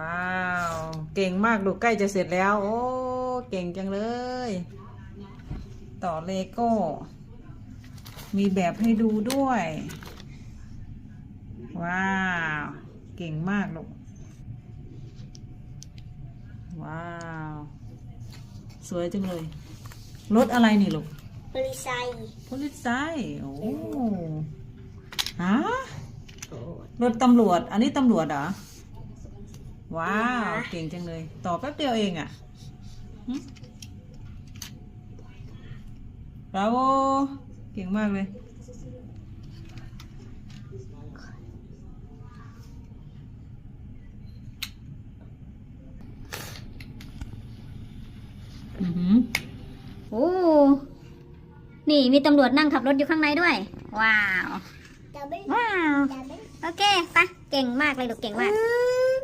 ว้าว เก่งมากลูกใกล้จะเสร็จแล้ว โอ้ เก่งจังเลย ต่อเลโก้ มีแบบให้ดูด้วย ว้าว เก่งมากลูก ว้าว สวยจังเลย รถอะไรนี่ลูกบริไซพลิสไซโอ้ฮะรถตำรวจ อันนี้ตำรวจเหรอ ว้าว เก่งจังเลย ต่อแป๊บเดียวเองอะ่ะหึบราโว เก่งมากเลย อือหือโอ้ นี่มีตำรวจนั่งขับรถอยู่ข้างในด้วย ว้าวดับเบิ้ลว้าวดับเบิ้ลโอเคไปะเก่งมากเลยลูกเก่งมากเอ้